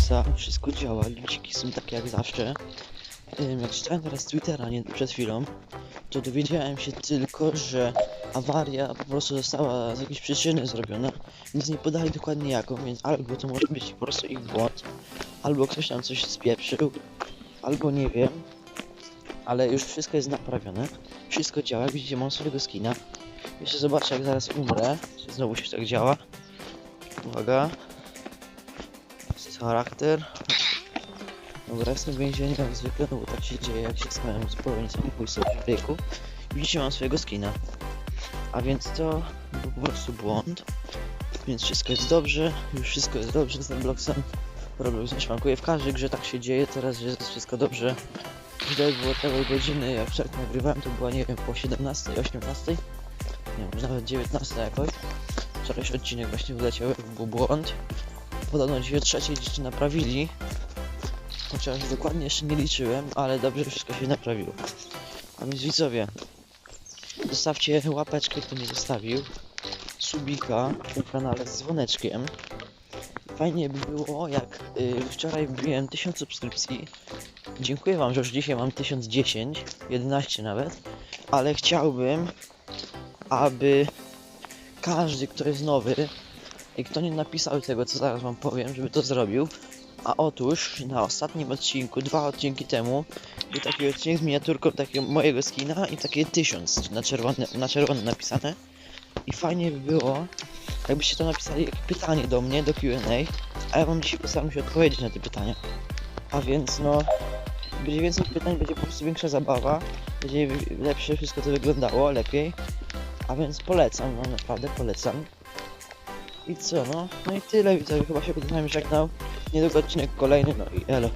Robloxa, wszystko działa, ludziki są takie jak zawsze. Jak czytałem teraz Twittera nie, przed chwilą, to dowiedziałem się tylko, że awaria po prostu została z jakiejś przyczyny zrobiona. Nic nie podali dokładnie jaką, więc albo to może być po prostu ich błąd, albo ktoś tam coś spieprzył, albo nie wiem. Ale już wszystko jest naprawione. Wszystko działa, widzicie mam swojego skina. Jeszcze zobaczę jak zaraz umrę, znowu się tak działa. Uwaga. Charakter. Dobra, jestem w więzieniu jak zwykle, no bo tak się dzieje, jak się stałem zupełnie samobójstwo w wieku. Widzicie, mam swojego skina. A więc to był po prostu błąd. Więc wszystko jest dobrze, już wszystko jest dobrze z Robloxem. Roblox nie szwankuje. W każdej grze tak się dzieje teraz, jest wszystko dobrze. Wtedy było tego godziny, jak wczoraj nagrywałem, to była nie wiem, po 17, 18. Nie wiem, nawet 19 jakoś. Wczorajszy odcinek właśnie wyleciał, był błąd. Podobno dzisiaj o trzeciej dzieci naprawili. Chociaż dokładnie jeszcze nie liczyłem, ale dobrze wszystko się naprawiło. A więc widzowie, zostawcie łapeczkę, kto nie zostawił. Subika w kanale z dzwoneczkiem. Fajnie by było, jak y, wczoraj wbiłem 1000 subskrypcji. Dziękuję wam, że już dzisiaj mam 1010, 11 nawet. Ale chciałbym, aby każdy, kto jest nowy i kto nie napisał tego, co zaraz wam powiem, żeby to zrobił. A otóż na ostatnim odcinku, dwa odcinki temu, był taki odcinek z miniaturką takiego mojego skina i takie tysiąc na czerwone, na czerwono napisane. I fajnie by było, jakbyście to napisali jak pytanie do mnie, do Q&A, a ja wam dzisiaj postaram się odpowiedzieć na te pytania. A więc no, będzie więcej pytań, będzie po prostu większa zabawa, będzie lepsze wszystko to wyglądało, lepiej. A więc polecam, no naprawdę polecam. I co, no? No i tyle, widzowie, chyba się będę z wami żegnał. Niedługo odcinek kolejny, no i elo.